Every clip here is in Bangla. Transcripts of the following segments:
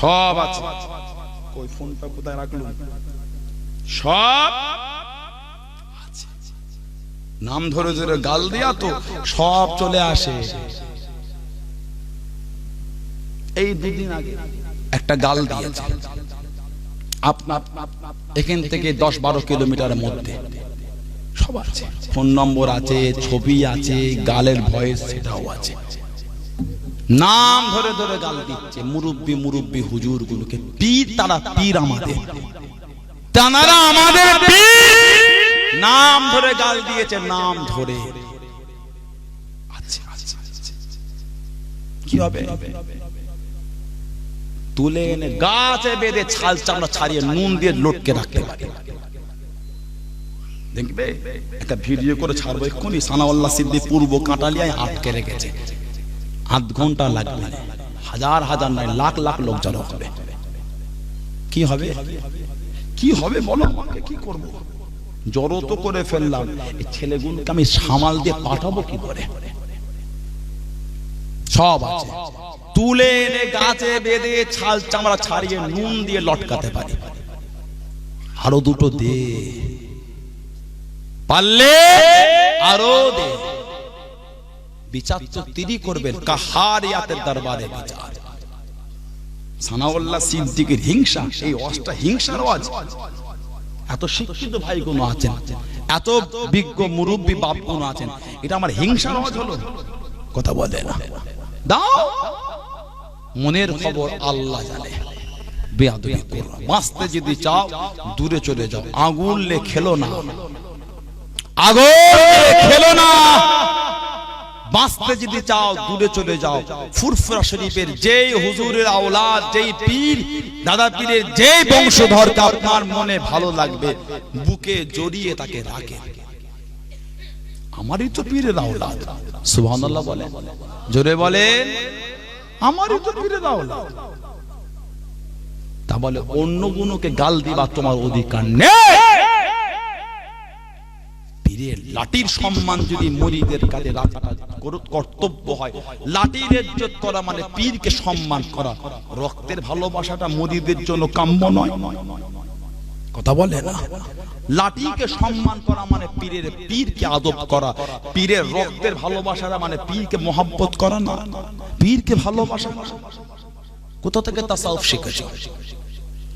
সব আছে। কই ফোনটা কোথায় রাখলুম? সব নাম ধরে ধরে গাল দিয়া তো সব চলে আসে। এই দুদিন আগে একটা গাল দিয়েছে। আপনার এখান থেকে দশ বারো কিলোমিটারের মধ্যে। সব আছে। ফোন নম্বর আছে ছবি আছে গালের ভয়েস সেটাও আছে। নাম ধরে ধরে গাল দিচ্ছে। মুরব্বি মুরব্বি হুজুর গুলোকে পীর তারা পীর আমাদের। তানারা আমাদের নাম ধরে গাল দিয়েছে, নাম ধরে। আচ্ছা আচ্ছা আচ্ছা। কি হবে? তুলে এনে গাছে বেঁধে ছাল চামড়া ছাড়িয়ে নুন দিয়ে লটকে রাখতে পারে। দেখবে? একটা ভিডিও করে ছাড়বো এক্ষুনি। সানাউল্লাহ সিদ্দি পূর্ব কাঁটালিয়ায় আটকে রেখেছে। আধ ঘণ্টা লাগবে। হাজার হাজার নয়, লাখ লাখ লোক জড়ো হবে। কি হবে? কি হবে বলো আমাকে, কি করব? জড়ো তো করে ফেললাম। এই ছেলেগুলোকে আমি সামাল দিয়ে পাঠাবো কি করে? সব আছে। তুলে এনে গাছে বেঁধে ছাল চামড়া ছাড়িয়ে নুন দিয়ে লটকাতে পারি। আরও দুটো দে। পারলে আরও দে। বিচার তো তিনি করবেন, কাহারিয়াতের দরবারে বিচার। সানাউল্লাহ সিদ্দিকের হিংসা, এই অষ্টা হিংসার আওয়াজ। এত শিক্ষিত ভাই কোনো আছেন, এত বিজ্ঞ মুরব্বী বাপ কোনো আছেন, এটা আমার হিংসার আওয়াজ হলো। কথা বলে না। দাও! মনের খবর আল্লাহ জানে। বেয়াদবি করো। বাঁচতে যদি চাও, দূরে চলে যাও। আগুন লে খেলো না। আগুন খেলো না। বাঁচতে যদি চাও, দূরে চলে যাও। ফুরফুরা শরীফের যেই হুজুরের আওলাদ, যেই পীর, দাদা পীরের যেই বংশধরকে আপনার মনে ভালো লাগবে, বুকে জড়িয়ে তাকে রাখে। আমারই তো পীরের আওলাদ। সুবহানাল্লাহ বলে জোরে বলেন, আমারই তো পীরের আওলাদ। তা বলে অন্য গুণকে গাল দিবা, তোমার অধিকার নেই। পীরের লাঠির সম্মান যদি মরিদের কর- কর্তব্য হয় লাঠির ইজ্জত করা মানে পীরকে সম্মান করা। রক্তের ভালোবাসাটা মরিদের জন্য কাম্য নয়। কথা বলে না? লাঠিকে সম্মান করা মানে পীরের পীরকে আদব করা। পীরের রক্তের ভালোবাসাটা মানে পীরকে মোহাব্বত করা না। পীরকে ভালোবাসা। কোথা থেকে তাসাউফ শিখেছ?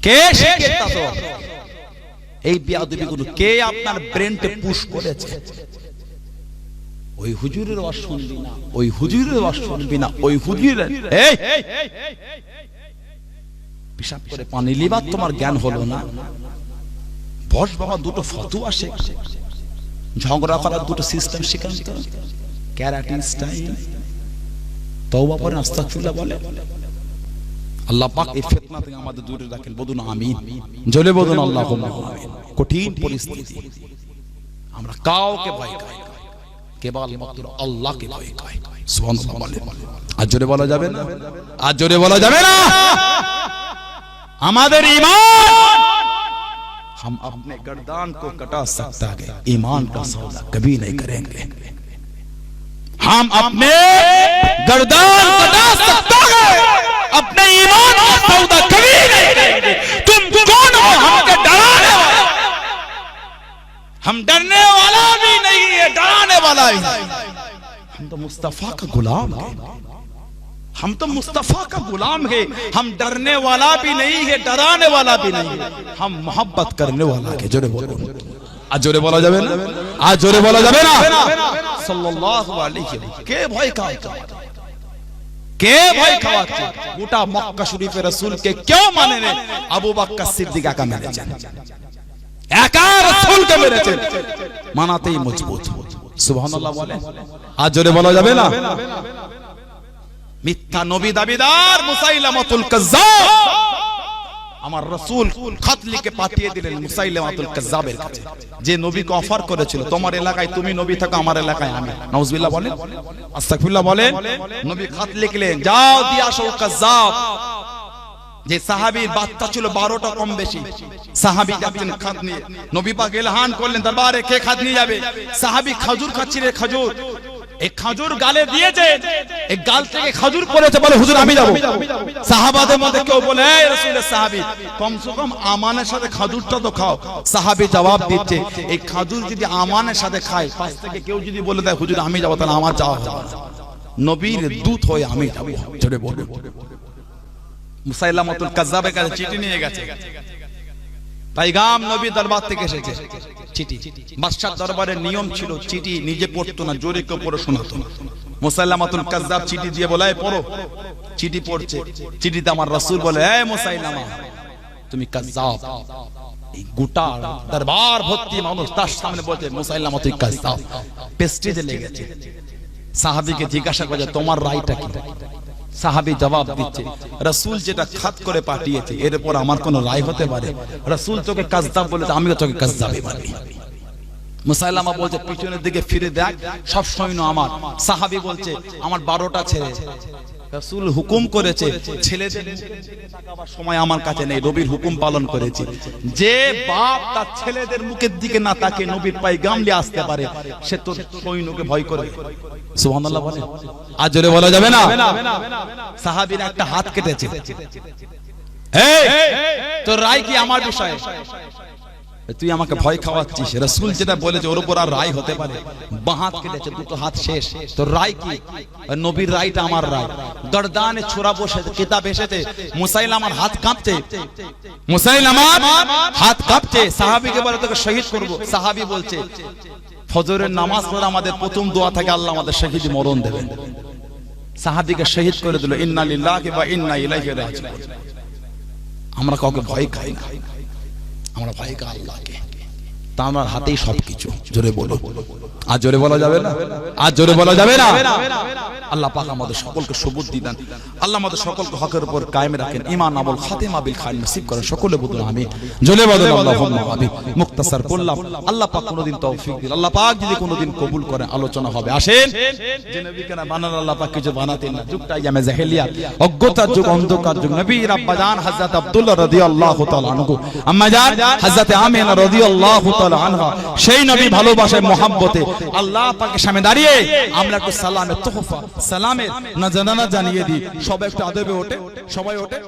কে শিখে তাসাউফ? এই বিয়াদবি গুলো কে আপনার ব্রেনটে পুশ করেছে ওই হুজুরের ওয়াজ শুনবি না ওই হুজুরের ওয়াজ শুনবি না ওই হুজুরের এই পিসাব করে পানি লিবার তোমার জ্ঞান হলো না বস বাবা দুটো ফতুয়া শেখ ঝগড়া করার দুটো সিস্টেম শেখান তো ক্যারাটিন স্টাইল তওবা পরে আস্তাগফিরুল্লাহ বলে আল্লাহ পাক এই ফিতনা থেকে আমাদের দূরে রাখেন বলুন আমিন জলে বলুন আল্লাহ আমিন কঠিন পরিস্থিতি আমরা কাউকে ভয় খাই না। কেবল মাত্র আল্লাহকে ভয় খাই সুবহানাল্লাহ বলে আর জোরে বলা যাবে না আর জোরে বলা যাবে না আমাদের ঈমান हम अपने गर्दान को कटा सकता है ईमान का सौदा कभी नहीं करेंगे हम अपने गर्दान कटा मुस्तफ़ा का गुलाम है। हम तो मुस्तफ़ा का गुलाम है। हम डरने वाला भी नहीं है, डराने वाला भी नहीं है। हम मोहब्बत करने वाला है जोरे बोलो। আজ জোরে বলা যাবে না আজ জোরে বলা যাবে না সাল্লাল্লাহু আলাইহি কে ভয় খাওয়া কে ভয় খাওয়াচ্ছে গোটা মক্কা শরীফের রাসূলকে কেউ মানে না আবু বকর সিদ্দিক একা মেনেছেন একা রাসূলকে মেনেছেন মানাতেই মজবুত সুবহানাল্লাহ বলে। জোরে বলা যাবে না? মিথ্যা নবী দাবিদার মুসাইলামাতুল কাজ্জাব। আমার রাসূল পাঠিয়ে দিলেন মুসাইলামাতুল কাজ্জাবের কাছে। যে নবীকে অফার করেছিল তোমার এলাকায় তুমি নবী থাকো আমার এলাকায় আমি। নাউজুবিল্লাহ বলেন। আস্তাগফিরুল্লাহ বলেন। নবী খত লিখলেন যাও দিয়ে আসো কাজ্জাব। যে সাহাবীর বাচ্চা ছিল বারোটা কম বেশি। সাহাবী যাচ্ছেন খাত নিয়ে। নবী পাক এলহান করলেন, দরবারে কে খাত নিয়ে যাবে? সাহাবী খাজুর খাচ্ছিলেন খাজুর। এই খাজুর গালে দিয়েছে এই গাল থেকে খাজুর পড়েছে বলে হুজুর আমি যাব। সাহাবাদের মধ্যে কেউ বলে কমসে কম আমানের সাথে খাজুরটা তো খাও। সাহাবী জবাব দিচ্ছে, এই খাজুর যদি আমানের সাথে খায়, পাশ থেকে কেউ যদি বলে দেয়, হুজুর আমি যাব, তাহলে আমার যাওয়া। নবীর দূত হয়ে আমি যাব মুসাইলামাতুল কাজ্জাবের কাছে চিঠি নিয়ে গেছে। পাইগাম নবী দরবার থেকে এসেছে চিঠি। বাদশার দরবারের নিয়ম ছিল, চিঠি নিজে পড়তো না, জোরে কেউ পড়ে শোনাতো না। মুসাইলামাতুল কাজ্জাব চিঠি দিয়ে পড়ো। চিঠি পড়ছে। চিঠিতে আমার রাসূল বলে মুসাইলামা, তুমি কাজ্জাব, এই গোটা দরবার ভর্তি মানুষ, তার সামনে বলছে মুসাইলামা তুই কাজ্জাব। পেস্টিজে লেগেছে। সাহাবীকে জিজ্ঞাসা করে তোমার রায়টা কি? সাহাবী জবাব দিচ্ছে, রাসূল যেটা খাত করে পাঠিয়েছে এরপর আমার কোনো রায় হতে পারে। রাসূল তোকে কাজদাব বলে, আমিও তোকে কাজদাবই মানি মুসাইলামা বলছে, পিছনের দিকে ফিরে দেখ সব সৈন্য আমার। সাহাবি বলছে, আমার বারোটা ছেলে রাসূল হুকুম করেছে, ছেলেদের সময় আমার কাছে নেই, নবীর হুকুম পালন করেছি। যে বাপ তার ছেলেদের মুখের দিকে না তাকে নবীর পায়ে গামলে আসতে পারে, সে তোর সৈন্যকে ভয় করে। সুবহানাল্লাহ বলে? আর জোরে বলা যাবে না? সাহাবীর একটা হাত কেটেছে। এই, তোর রায় কি আমার বিষয়ে? তুই আমাকে ভয় খাওয়াচ্ছিস। রসুল যেটা বলেছে ওর উপর আর রায় হতে পারে। বাঁ হাত কেটেছে দুটো হাত শেষ। তোর রায় কি? নবীর রায়টা আমার রায়। গরদানে ছোড়া বসে কিতাব এসেছে মুসাইল আমার হাত কাঁপছে। মুসাইল আমার হাত কাঁপছে। সাহাবীকে বলে তোকে শহীদ করব। সাহাবী বলছে ফজরের নামাজ পড়ে আমাদের প্রথম দোয়া থাকে আল্লাহ আমাদের শহীদ মরণ দেবেন। সাহাবিকে শহীদ করে দিল ইন্না লিল্লাহি ওয়া ইন্না ইলাইহি রাজিউন। আমরা কাউকে ভয় খাই না। আমরা ভয় খাই আল্লাহকে তা আমার হাতেই সবকিছু। জোরে বলো আর জোরে বলা যাবে না? আর জোরে বলা যাবে না? আল্লাহ পাক আমাদের সকলকে সুবুদ্ধি দেন। আল্লাহ আমাদের সকলকে হকের উপর কায়েম রাখেন। ইমান আবুল খাতেমা, বিল খান নসিব করেন। সকলে বলুন আমি বলো আল্লাহুম্মা আমিন মুক্তাসার করলাম আল্লাহ পাক কোনোদিন তৌফিক দিন আল্লাহ পাক যদি কোনোদিন কবুল করেন, আলোচনা হবে। আসেন। যে নবীকে না বানান, আল্লাহ পাক কিছু বানাতেন না। যুগটা ইয়ামে জাহেলিয়াত অজ্ঞতার যুগ, অন্ধকার যুগ। নবী রাব্বাজান হযরত আব্দুল্লাহ রাদিয়াল্লাহু তাআলা আনহু। আম্মা জান হযরত আমিনা রাদিয়াল্লাহু তাআলা আনহা। সেই নবী ভালোবাসায় মোহাব্বতে। আল্লাহ পাকের সামনে দাঁড়িয়ে আমরা একটু সালামের তোহফা সালামের না জানানা জানিয়ে দিই। সবাই একটু আদবে ওঠে সবাই ওঠে।